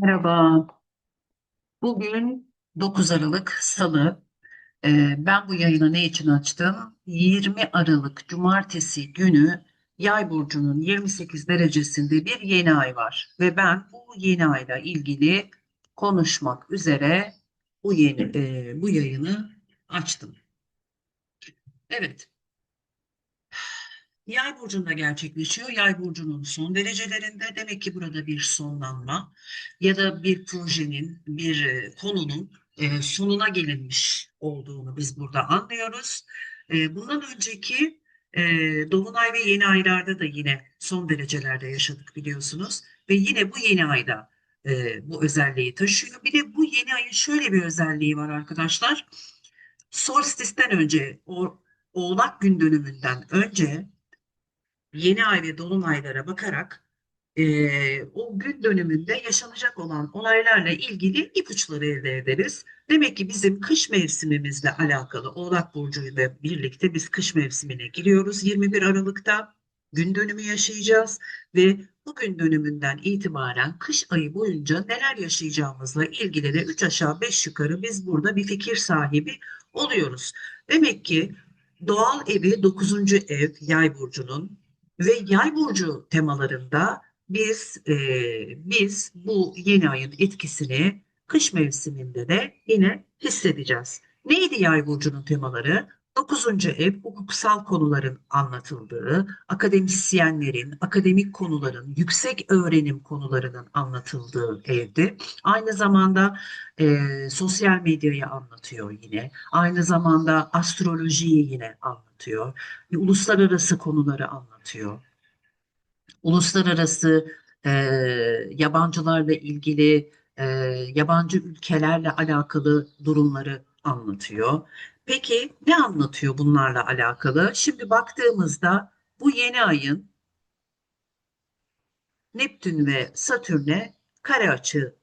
Merhaba. Bugün 9 Aralık Salı. Ee, ben bu yayını ne için açtım? 20 Aralık Cumartesi günü Yay burcunun 28 derecesinde bir yeni ay var ve ben bu yeni ayla ilgili konuşmak üzere bu yeni e, bu yayını açtım. Evet. Yay burcunda gerçekleşiyor. Yay burcunun son derecelerinde demek ki burada bir sonlanma ya da bir projenin, bir e, konunun e, sonuna gelinmiş olduğunu biz burada anlıyoruz. E, bundan önceki Dolunay ve yeni aylarda da yine son derecelerde yaşadık biliyorsunuz. Ve yine bu yeni ayda bu özelliği taşıyor. Bir de bu yeni ayın şöyle bir özelliği var arkadaşlar. Solstisten önce, o Oğlak gün dönümünden önce yeni ay ve dolunaylara bakarak e, o gün dönümünde yaşanacak olan olaylarla ilgili ipuçları elde ederiz. Demek ki bizim kış mevsimimizle alakalı Oğlak Burcu ile birlikte biz kış mevsimine giriyoruz 21 Aralık'ta. Gün dönümü yaşayacağız ve bu gün dönümünden itibaren kış ayı boyunca neler yaşayacağımızla ilgili de 3 aşağı 5 yukarı biz burada bir fikir sahibi oluyoruz. Demek ki doğal evi 9. ev Yay burcunun ve Yay burcu temalarında biz e, biz bu yeni ayın etkisini kış mevsiminde de yine hissedeceğiz. Neydi Yay burcunun temaları? 9. ev hukuksal konuların anlatıldığı, akademisyenlerin, akademik konuların, yüksek öğrenim konularının anlatıldığı evdi. Aynı zamanda e, sosyal medyayı anlatıyor yine. Aynı zamanda astrolojiyi yine anlatıyor. E, uluslararası konuları anlatıyor. Uluslararası e, yabancılarla ilgili, e, yabancı ülkelerle alakalı durumları anlatıyor. Peki ne anlatıyor bunlarla alakalı? Şimdi baktığımızda bu yeni ayın Neptün ve Satürn'e kare açı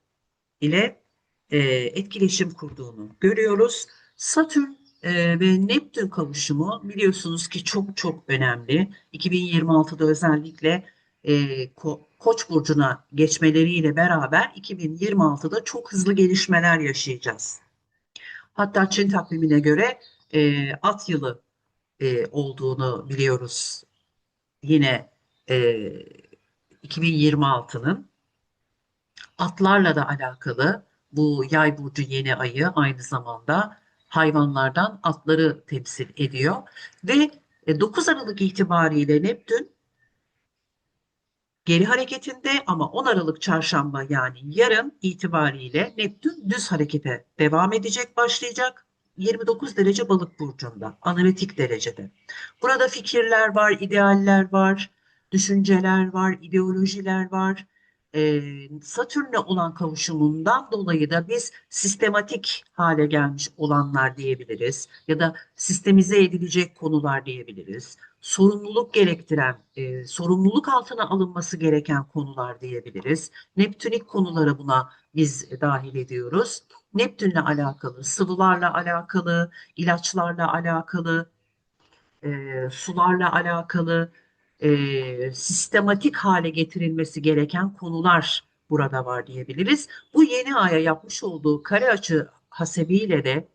ile e, etkileşim kurduğunu görüyoruz. Satürn e, ve Neptün kavuşumu biliyorsunuz ki çok çok önemli. 2026'da özellikle e, Ko Koç burcuna geçmeleriyle beraber 2026'da çok hızlı gelişmeler yaşayacağız. Hatta Çin takvimine göre e, at yılı e, olduğunu biliyoruz. Yine e, 2026'nın atlarla da alakalı bu yay burcu yeni ayı aynı zamanda hayvanlardan atları temsil ediyor. Ve 9 Aralık itibariyle Neptün geri hareketinde ama 10 Aralık çarşamba yani yarın itibariyle Neptün düz harekete devam edecek, başlayacak. 29 derece balık burcunda, analitik derecede. Burada fikirler var, idealler var, düşünceler var, ideolojiler var. Ee, Satürn'le olan kavuşumundan dolayı da biz sistematik hale gelmiş olanlar diyebiliriz ya da sistemize edilecek konular diyebiliriz sorumluluk gerektiren, e, sorumluluk altına alınması gereken konular diyebiliriz. Neptünik konuları buna biz dahil ediyoruz. Neptünle alakalı, sıvılarla alakalı, ilaçlarla alakalı, e, sularla alakalı, e, sistematik hale getirilmesi gereken konular burada var diyebiliriz. Bu yeni aya yapmış olduğu kare açı hasebiyle de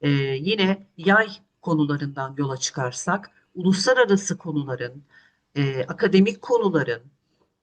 e, yine yay konularından yola çıkarsak uluslararası konuların, e, akademik konuların,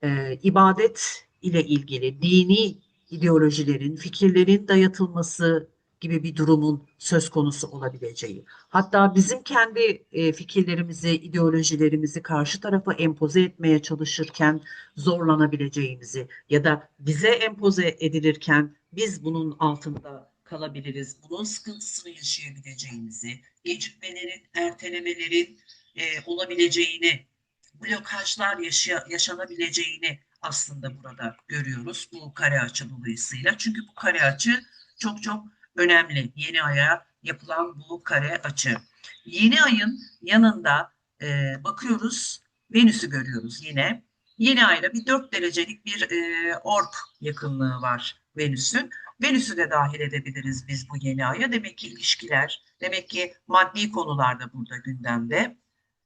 e, ibadet ile ilgili dini ideolojilerin, fikirlerin dayatılması gibi bir durumun söz konusu olabileceği. Hatta bizim kendi e, fikirlerimizi, ideolojilerimizi karşı tarafa empoze etmeye çalışırken zorlanabileceğimizi ya da bize empoze edilirken biz bunun altında kalabiliriz. Bunun sıkıntısını yaşayabileceğimizi, gecikmelerin, ertelemelerin, e, olabileceğini, blokajlar yaşa yaşanabileceğini aslında burada görüyoruz bu kare açı dolayısıyla. Çünkü bu kare açı çok çok önemli. Yeni aya yapılan bu kare açı. Yeni ayın yanında e, bakıyoruz Venüs'ü görüyoruz yine. Yeni ayda bir 4 derecelik bir e, orb yakınlığı var Venüs'ün. Venüs'ü de dahil edebiliriz biz bu yeni aya. Demek ki ilişkiler, demek ki maddi konular da burada gündemde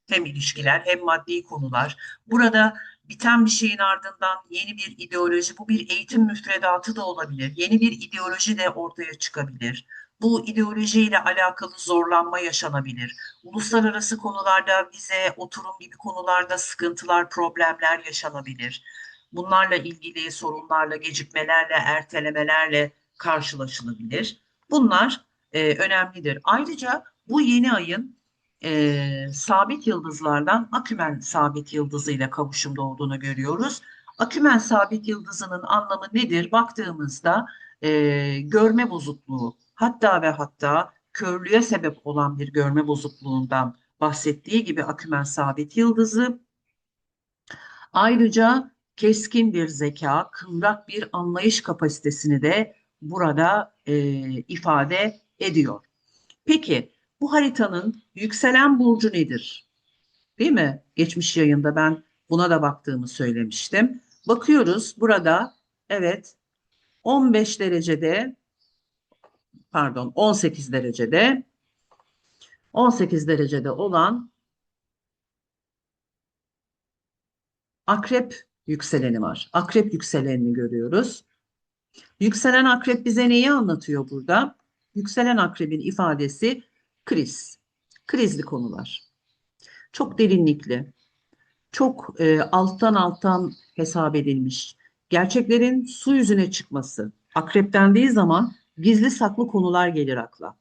hem ilişkiler hem maddi konular. Burada biten bir şeyin ardından yeni bir ideoloji, bu bir eğitim müfredatı da olabilir. Yeni bir ideoloji de ortaya çıkabilir. Bu ideolojiyle alakalı zorlanma yaşanabilir. Uluslararası konularda vize, oturum gibi konularda sıkıntılar, problemler yaşanabilir. Bunlarla ilgili sorunlarla, gecikmelerle, ertelemelerle karşılaşılabilir. Bunlar e, önemlidir. Ayrıca bu yeni ayın e, sabit yıldızlardan Akümen sabit yıldızıyla kavuşumda olduğunu görüyoruz. Akümen sabit yıldızının anlamı nedir? Baktığımızda e, görme bozukluğu, hatta ve hatta körlüğe sebep olan bir görme bozukluğundan bahsettiği gibi Akümen sabit yıldızı. Ayrıca keskin bir zeka, kıvrak bir anlayış kapasitesini de burada e, ifade ediyor. Peki bu haritanın yükselen burcu nedir? Değil mi? Geçmiş yayında ben buna da baktığımı söylemiştim. Bakıyoruz burada evet 15 derecede pardon 18 derecede 18 derecede olan akrep yükseleni var. Akrep yükselenini görüyoruz. Yükselen akrep bize neyi anlatıyor burada? Yükselen akrebin ifadesi kriz. Krizli konular. Çok derinlikli, çok e, alttan alttan hesap edilmiş. Gerçeklerin su yüzüne çıkması. Akrep dendiği zaman gizli saklı konular gelir akla.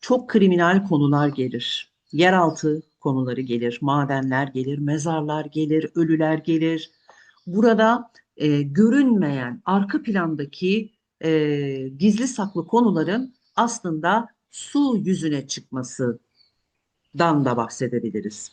Çok kriminal konular gelir. Yeraltı konuları gelir, madenler gelir, mezarlar gelir, ölüler gelir. Burada e, görünmeyen arka plandaki e, gizli saklı konuların aslında su yüzüne çıkmasından da bahsedebiliriz.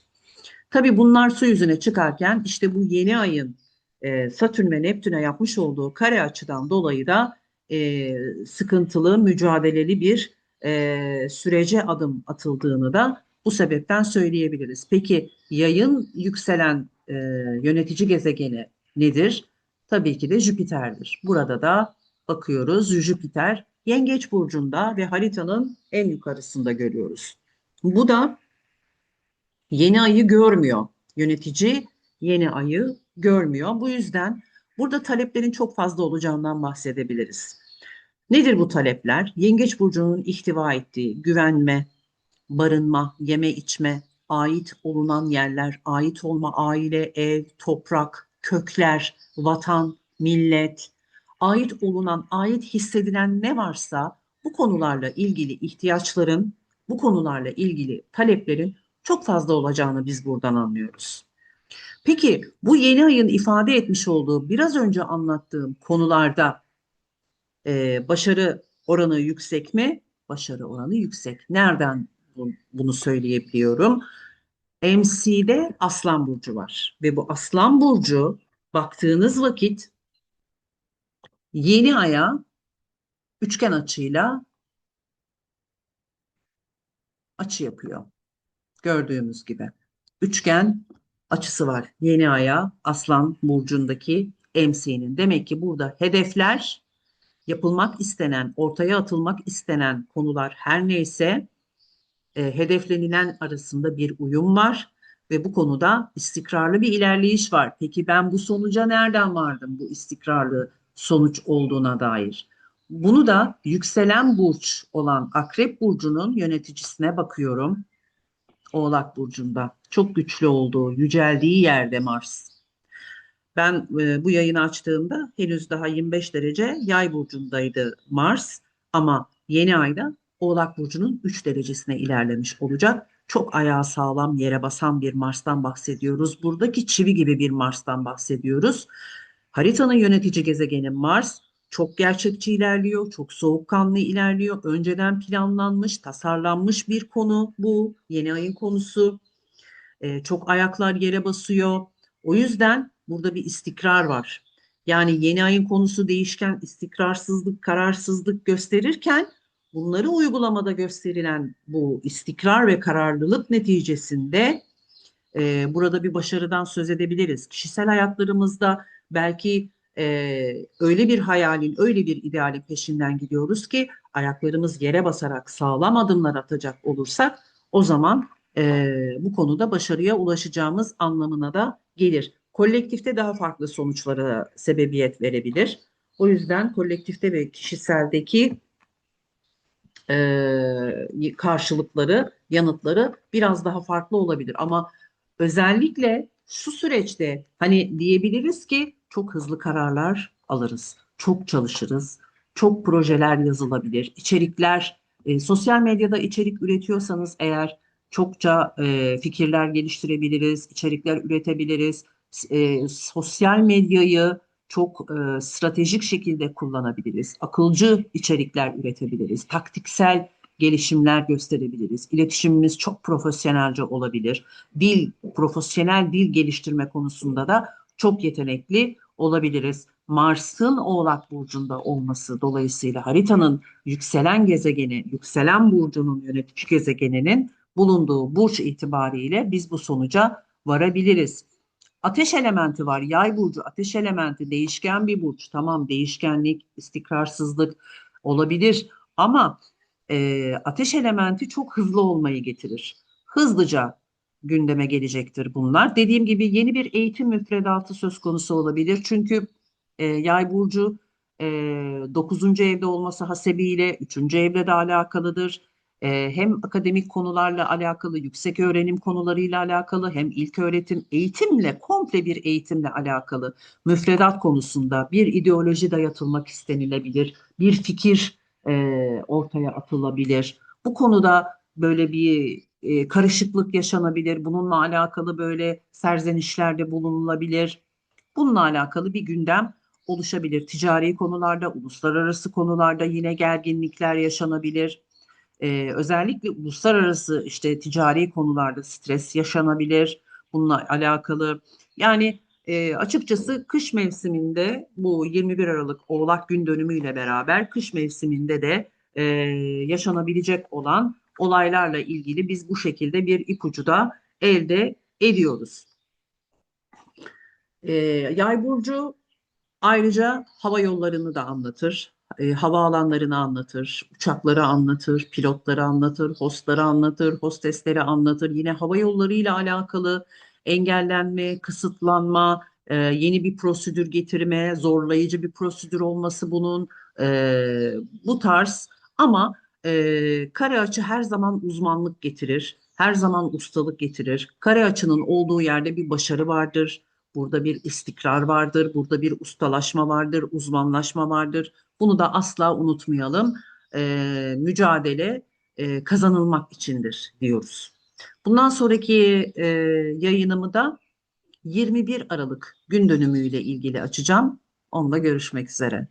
Tabii bunlar su yüzüne çıkarken işte bu yeni ayın e, Satürn ve Neptün'e yapmış olduğu kare açıdan dolayı da e, sıkıntılı, mücadeleli bir e, sürece adım atıldığını da bu sebepten söyleyebiliriz. Peki yayın yükselen e, yönetici gezegeni nedir? Tabii ki de Jüpiter'dir. Burada da bakıyoruz Jüpiter Yengeç burcunda ve haritanın en yukarısında görüyoruz. Bu da yeni ayı görmüyor. Yönetici yeni ayı görmüyor. Bu yüzden burada taleplerin çok fazla olacağından bahsedebiliriz. Nedir bu talepler? Yengeç burcunun ihtiva ettiği güvenme, barınma, yeme içme, ait olunan yerler, ait olma aile, ev, toprak, kökler, vatan, millet, ait olunan, ait hissedilen ne varsa bu konularla ilgili ihtiyaçların, bu konularla ilgili taleplerin çok fazla olacağını biz buradan anlıyoruz. Peki bu yeni ayın ifade etmiş olduğu biraz önce anlattığım konularda e, başarı oranı yüksek mi? Başarı oranı yüksek. Nereden bunu söyleyebiliyorum? MC'de Aslan Burcu var ve bu Aslan Burcu baktığınız vakit yeni aya üçgen açıyla açı yapıyor. Gördüğümüz gibi. Üçgen açısı var. Yeni aya Aslan burcundaki MC'nin. Demek ki burada hedefler yapılmak istenen, ortaya atılmak istenen konular her neyse e, hedeflenilen arasında bir uyum var ve bu konuda istikrarlı bir ilerleyiş var. Peki ben bu sonuca nereden vardım bu istikrarlı sonuç olduğuna dair. Bunu da yükselen burç olan Akrep burcunun yöneticisine bakıyorum. Oğlak burcunda çok güçlü olduğu, yüceldiği yerde Mars. Ben e, bu yayını açtığımda henüz daha 25 derece Yay burcundaydı Mars ama yeni ayda Oğlak burcunun 3 derecesine ilerlemiş olacak. Çok ayağı sağlam yere basan bir Mars'tan bahsediyoruz. Buradaki çivi gibi bir Mars'tan bahsediyoruz. Haritanın yönetici gezegeni Mars çok gerçekçi ilerliyor, çok soğukkanlı ilerliyor. Önceden planlanmış, tasarlanmış bir konu bu. Yeni ayın konusu. Ee, çok ayaklar yere basıyor. O yüzden burada bir istikrar var. Yani yeni ayın konusu değişken istikrarsızlık, kararsızlık gösterirken bunları uygulamada gösterilen bu istikrar ve kararlılık neticesinde e, burada bir başarıdan söz edebiliriz. Kişisel hayatlarımızda belki e, öyle bir hayalin, öyle bir idealin peşinden gidiyoruz ki ayaklarımız yere basarak sağlam adımlar atacak olursak o zaman e, bu konuda başarıya ulaşacağımız anlamına da gelir. kolektifte daha farklı sonuçlara sebebiyet verebilir. O yüzden kolektifte ve kişiseldeki e, karşılıkları, yanıtları biraz daha farklı olabilir. Ama özellikle şu süreçte hani diyebiliriz ki çok hızlı kararlar alırız, çok çalışırız, çok projeler yazılabilir, içerikler, e, sosyal medyada içerik üretiyorsanız eğer çokça e, fikirler geliştirebiliriz, içerikler üretebiliriz, e, sosyal medyayı çok e, stratejik şekilde kullanabiliriz. Akılcı içerikler üretebiliriz. Taktiksel gelişimler gösterebiliriz. İletişimimiz çok profesyonelce olabilir. Dil, profesyonel dil geliştirme konusunda da çok yetenekli olabiliriz. Mars'ın Oğlak Burcu'nda olması dolayısıyla haritanın yükselen gezegeni, yükselen burcunun yönetici gezegeninin bulunduğu burç itibariyle biz bu sonuca varabiliriz. Ateş elementi var. Yay burcu ateş elementi değişken bir burç. Tamam değişkenlik, istikrarsızlık olabilir ama e, ateş elementi çok hızlı olmayı getirir. Hızlıca gündeme gelecektir bunlar. Dediğim gibi yeni bir eğitim müfredatı söz konusu olabilir. Çünkü e, yay burcu e, 9. evde olması hasebiyle 3. evle de alakalıdır ee, hem akademik konularla alakalı, yüksek öğrenim konularıyla alakalı, hem ilk öğretim, eğitimle, komple bir eğitimle alakalı müfredat konusunda bir ideoloji dayatılmak istenilebilir, bir fikir e, ortaya atılabilir. Bu konuda böyle bir e, karışıklık yaşanabilir, bununla alakalı böyle serzenişlerde bulunulabilir. Bununla alakalı bir gündem oluşabilir. Ticari konularda, uluslararası konularda yine gerginlikler yaşanabilir e, özellikle uluslararası işte ticari konularda stres yaşanabilir. Bununla alakalı yani e, açıkçası kış mevsiminde bu 21 Aralık Oğlak gün dönümüyle beraber kış mevsiminde de e, yaşanabilecek olan olaylarla ilgili biz bu şekilde bir ipucu da elde ediyoruz. E, Yay burcu ayrıca hava yollarını da anlatır e, havaalanlarını anlatır, uçakları anlatır, pilotları anlatır, hostları anlatır, hostesleri anlatır. Yine hava yolları ile alakalı engellenme, kısıtlanma, e, yeni bir prosedür getirme, zorlayıcı bir prosedür olması bunun e, bu tarz ama e, kare açı her zaman uzmanlık getirir, her zaman ustalık getirir. Kare açının olduğu yerde bir başarı vardır. Burada bir istikrar vardır, burada bir ustalaşma vardır, uzmanlaşma vardır. Bunu da asla unutmayalım. E, mücadele e, kazanılmak içindir diyoruz. Bundan sonraki e, yayınımı da 21 Aralık gün dönümüyle ilgili açacağım. Onunla görüşmek üzere.